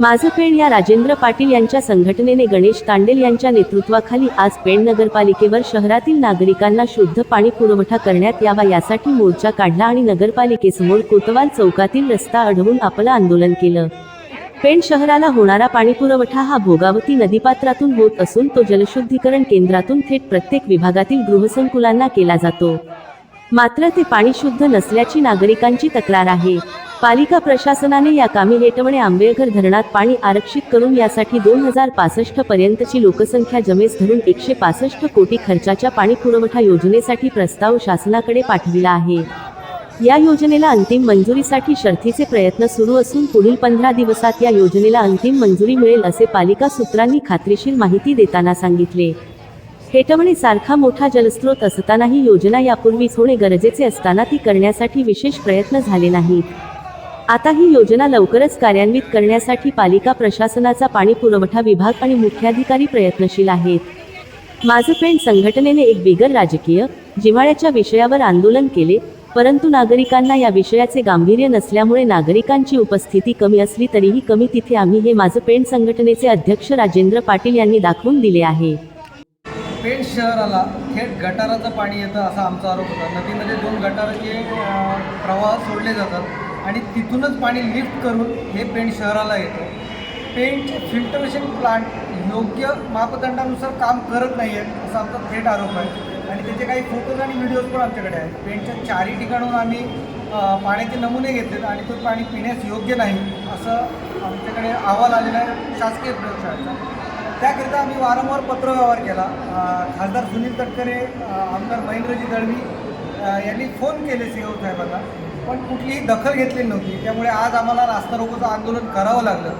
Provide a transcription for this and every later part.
माझं पेण या राजेंद्र पाटील यांच्या संघटनेने गणेश तांडेल यांच्या नेतृत्वाखाली आज पेण नगरपालिकेवर शहरातील नागरिकांना शुद्ध पाणी पुरवठा करण्यात यावा यासाठी मोर्चा काढला आणि नगरपालिकेसमोर कोतवाल चौकातील रस्ता अडवून आपलं आंदोलन केलं. पेण शहराला होणारा पाणीपुरवठा हा भोगावती नदीपात्रातून होत असून तो जलशुद्धीकरण केंद्रातून थेट प्रत्येक विभागातील गृहसंकुलांना केला जातो. मात्र ते पाणी शुद्ध नसल्याची नागरिकांची तक्रार आहे. पालिका प्रशासनाने या कामी हेटवणे आंबेघर धरणात पाणी आरक्षित करून यासाठी दोन हजार पासष्ट पर्यंतची लोकसंख्या जमेस धरून एकशे पासष्ट कोटी खर्चाच्या पाणी पुरवठा योजनेसाठी प्रस्ताव शासनाकडे पाठविला आहे. या योजनेला अंतिम मंजुरीसाठी शर्थीचे प्रयत्न सुरू असून पुढील पंधरा दिवसात या योजनेला अंतिम मंजुरी मिळेल असे पालिका सूत्रांनी खात्रीशीर माहिती देताना सांगितले. हेटवणे सारखा मोठा जलस्रोत असतानाही योजना यापूर्वीच होणे गरजेचे असताना ती करण्यासाठी विशेष प्रयत्न झाले नाहीत. आता ही योजना लवकरच कार्यान्वित करण्यासाठी पालिका प्रशासनाचा पाणी पुरवठा विभाग आणि मुख्याधिकारी प्रयत्नशील आहेत. माझं पेण संघटनेने एक बिगर राजकीय जिव्हाळ्याच्या विषयावर आंदोलन केले परंतु नागरिकांना या विषयाचे गांभीर्य नसल्यामुळे नागरिकांची उपस्थिती कमी असली तरीही कमी तिथे आम्ही हे माझं पेंट संघटनेचे अध्यक्ष राजेंद्र पाटील यांनी दाखवून दिले आहे. पेंट शहराला थेट गटाराचं पाणी येतं असा आमचा आरोप होता. नदीमध्ये दोन गटाराचे प्रवाह सोडले जातात. आणि तिथूनच पाणी लिफ्ट करून हे पेंट शहराला येतं. पेंटचे फिल्टरेशन प्लांट योग्य मापदंडानुसार काम करत नाही आहेत असा आमचा थेट आरोप आहे. आणि त्याचे काही फोटोज आणि व्हिडिओज पण आमच्याकडे आहेत. पेंटच्या चारही ठिकाणून आम्ही पाण्याचे नमुने घेतलेत आणि तो पाणी पिण्यास योग्य नाही असं आमच्याकडे अहवाल आलेला आहे शासकीय प्रयोगशाळेचा. त्याकरिता आम्ही वारंवार पत्रव्यवहार केला. खासदार सुनील तटकरे आमदार महेंद्रजी दळवी यांनी फोन केले सी साहेबांना. पण कुठलीही दखल घेतलेली नव्हती. त्यामुळे आज आम्हाला रास्ता रोकोचं आंदोलन करावं लागलं.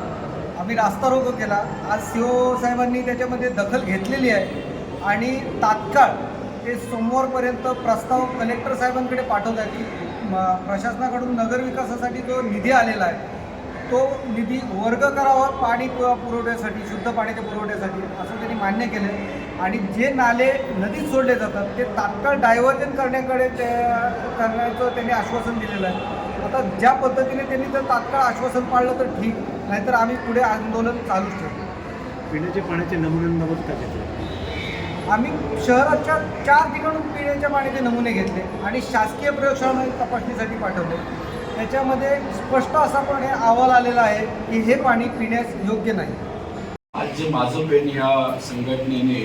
आम्ही रास्ता रोको केला. आज सी ओ साहेबांनी त्याच्यामध्ये दखल घेतलेली आहे. आणि तात्काळ ते सोमवारपर्यंत प्रस्ताव कलेक्टर साहेबांकडे पाठवत आहे की म, प्रशासनाकडून नगरविकासासाठी जो निधी आलेला आहे तो निधी वर्ग करावा पाणी पुरवठ्यासाठी शुद्ध पाण्याच्या पुरवठ्यासाठी असं त्यांनी मान्य केलं आणि जे नाले नदीत सोडले जातात ते तात्काळ डायव्हर्जन करण्याकडे ते करण्याचं त्यांनी आश्वासन दिलेलं आहे. आता ज्या पद्धतीने त्यांनी जर तात्काळ आश्वासन पाळलं तर ठीक नाहीतर आम्ही पुढे आंदोलन चालूच ठेवू. पिण्याच्या पाण्याच्या नमुन्यांबाबत काय घेतलं? आम्ही शहराच्या चार ठिकाणून पिण्याच्या पाण्याचे नमुने घेतले आणि शासकीय प्रयोगशाळांमध्ये तपासणीसाठी पाठवले. त्याच्यामध्ये स्पष्ट असा पण हे अहवाल आलेला आहे की हे पाणी पिण्यास योग्य नाही. आज जे माझं पेन या संघटनेने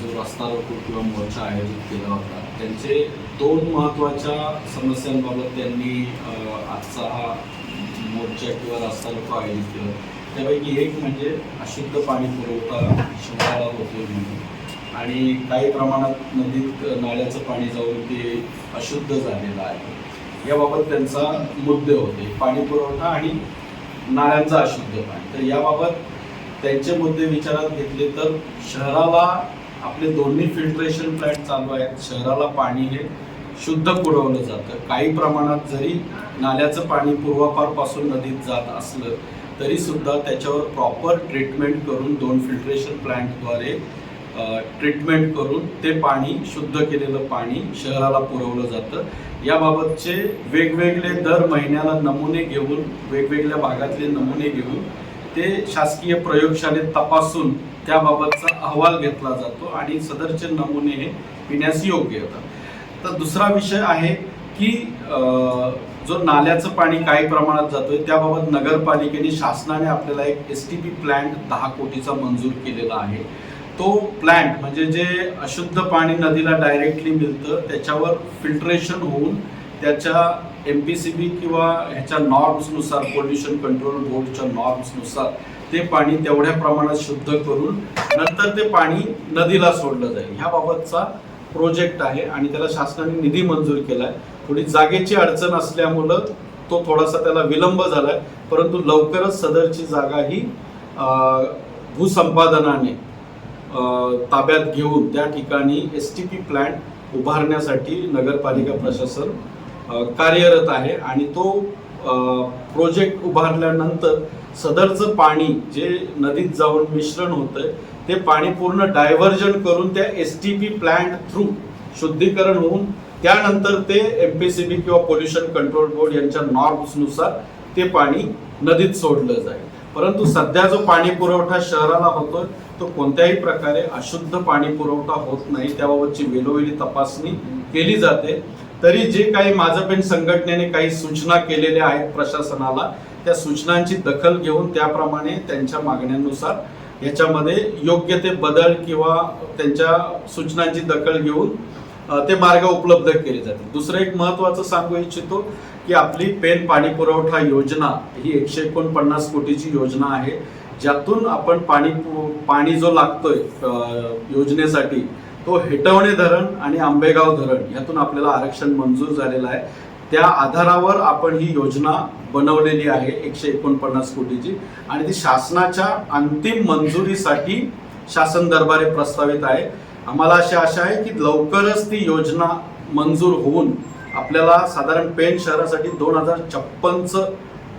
जो रस्ता रोको किंवा मोर्चा आयोजित केला होता त्यांचे दोन महत्त्वाच्या समस्यांबाबत त्यांनी आजचा हा मोर्चा किंवा रस्ता रोको आयोजित केला. त्यापैकी एक म्हणजे अशुद्ध पाणी पुरवठा शहराला होतो म्हणून. आणि काही प्रमाणात नदीत नाल्याचं पाणी जाऊन ते अशुद्ध झालेलं आहे. याबाबत त्यांचा मुद्दे होते. पाणी पुरवठा आणि नाळ्यांचा अशुद्ध पाणी. तर याबाबत त्यांचे मुद्दे विचारात घेतले तर शहराला आपले दोन्ही फिल्ट्रेशन प्लॅन्ट चालू आहेत. शहराला पाणी हे शुद्ध पुरवलं जातं. काही प्रमाणात जरी नाल्याचं पाणी पूर्वापारपासून नदीत जात असलं तरीसुद्धा त्याच्यावर प्रॉपर ट्रीटमेंट करून दोन फिल्ट्रेशन प्लॅन्टद्वारे ट्रीटमेंट करून ते पाणी शुद्ध केलेलं पाणी शहराला पुरवलं जातं. याबाबतचे वेगवेगळे दर महिन्याला नमुने घेऊन वेगवेगळ्या भागातले नमुने घेऊन ते शासकीय प्रयोगशाळेत तपासून त्याबाबतचा अहवाल घेतला जातो आणि सदरचे नमुने हे पिण्यास योग्य येतात. तर दुसरा विषय आहे की जो नाल्याचं पाणी काही प्रमाणात जातोय त्याबाबत नगरपालिकेने शासनाने आपल्याला एक एस टी पी प्लॅन्ट दहा कोटीचा मंजूर केलेला आहे. तो प्लॅन्ट म्हणजे जे अशुद्ध पाणी नदीला डायरेक्टली मिळतं त्याच्यावर फिल्ट्रेशन होऊन त्याच्या एम पी सी बी किंवा ह्याच्या नॉर्म्सनुसार पोल्युशन कंट्रोल बोर्डच्या नॉर्म्सनुसार ते पाणी तेवढ्या प्रमाणात शुद्ध करून नंतर ते पाणी नदीला सोडलं जाईल. ह्याबाबतचा प्रोजेक्ट आहे आणि त्याला शासनाने निधी मंजूर केला आहे थोडी जागेची अडचण असल्यामुळं तो थोडासा त्याला विलंब झाला आहे परंतु लवकरच सदरची जागा ही भूसंपादनाने ताब्यात घेऊन त्या ठिकाणी एस टी पी प्लॅन्ट उभारण्यासाठी नगरपालिका प्रशासन कार्यरत आहे आणि तो प्रोजेक्ट उभारल्यानंतर सदरचं पाणी जे नदीत जाऊन मिश्रण होतं ते पाणी पूर्ण डायव्हर्जन करून त्या S T P plant through शुद्धीकरण होऊन त्यानंतर ते एम पी सी बी किंवा पोल्युशन कंट्रोल बोर्ड यांच्या नॉर्म्सनुसार ते पाणी नदीत सोडलं जाईल. परंतु सध्या जो पाणी पुरवठा शहराला होतोय तो कोणत्याही प्रकारे अशुद्ध पाणी पुरवठा होत नाही. त्याबाबतची वेळोवेळी तपासणी केली जाते. तरी जे काही माझं पेन संघटनेने काही सूचना केलेल्या आहेत प्रशासनाला त्या सूचनांची दखल घेऊन त्याप्रमाणे त्यांच्या मागण्यांनुसार याच्यामध्ये योग्य ते बदल किंवा त्यांच्या सूचनांची दखल घेऊन ते मार्ग उपलब्ध केले जातील. दुसरं एक महत्त्वाचं सांगू इच्छितो की आपली पेन पाणी पुरवठा योजना ही एकशे एकोणपन्नास कोटीची योजना आहे. ज्यातून आपण पाणी पु- पाणी जो लागतोय योजनेसाठी तो हेटवणे धरण आणि आंबेगाव धरण यातून आपल्याला आरक्षण मंजूर झालेलं आहे. त्या आधारावर आपण ही योजना बनवलेली आहे एकशे एकोणपन्नास कोटीची. आणि ती शासनाच्या अंतिम मंजुरीसाठी शासन दरबारे प्रस्तावित आहे. आम्हाला अशी आशा आहे की लवकरच ती योजना मंजूर होऊन आपल्याला साधारण पेण शहरासाठी दोन हजार छप्पनचं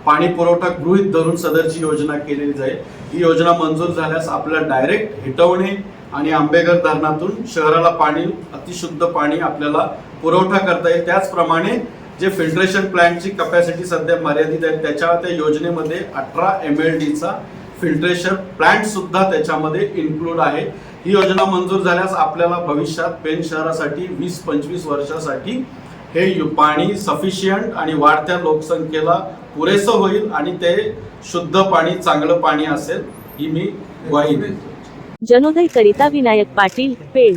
पाणी पुरवठा गृहित धरून सदरची योजना केलेली जाईल. ही योजना मंजूर झाल्यास आपल्याला डायरेक्ट हिटवणे आणि आंबेघर धरणातून शहराला पाणी अतिशुद्ध पाणी आपल्याला पुरवठा करता येईल. त्याचप्रमाणे जे फिल्ट्रेशन प्लॅन्टची कपॅसिटी सध्या मर्यादित आहे त्याच्या त्या योजनेमध्ये अठरा एम एल डीचा फिल्ट्रेशन प्लॅन्ट सुद्धा त्याच्यामध्ये इन्क्लूड आहे. ही योजना मंजूर झाल्यास आपल्याला भविष्यात पेन शहरासाठी वीस पंचवीस वर्षासाठी हे पाणी सफिशियंट आणि वाढत्या लोकसंख्येला पुरेसं होईल आणि ते शुद्ध पाणी चांगलं पाणी असेल ही मी ग्वाही देतो. जनोदय करिता विनायक पाटील पेड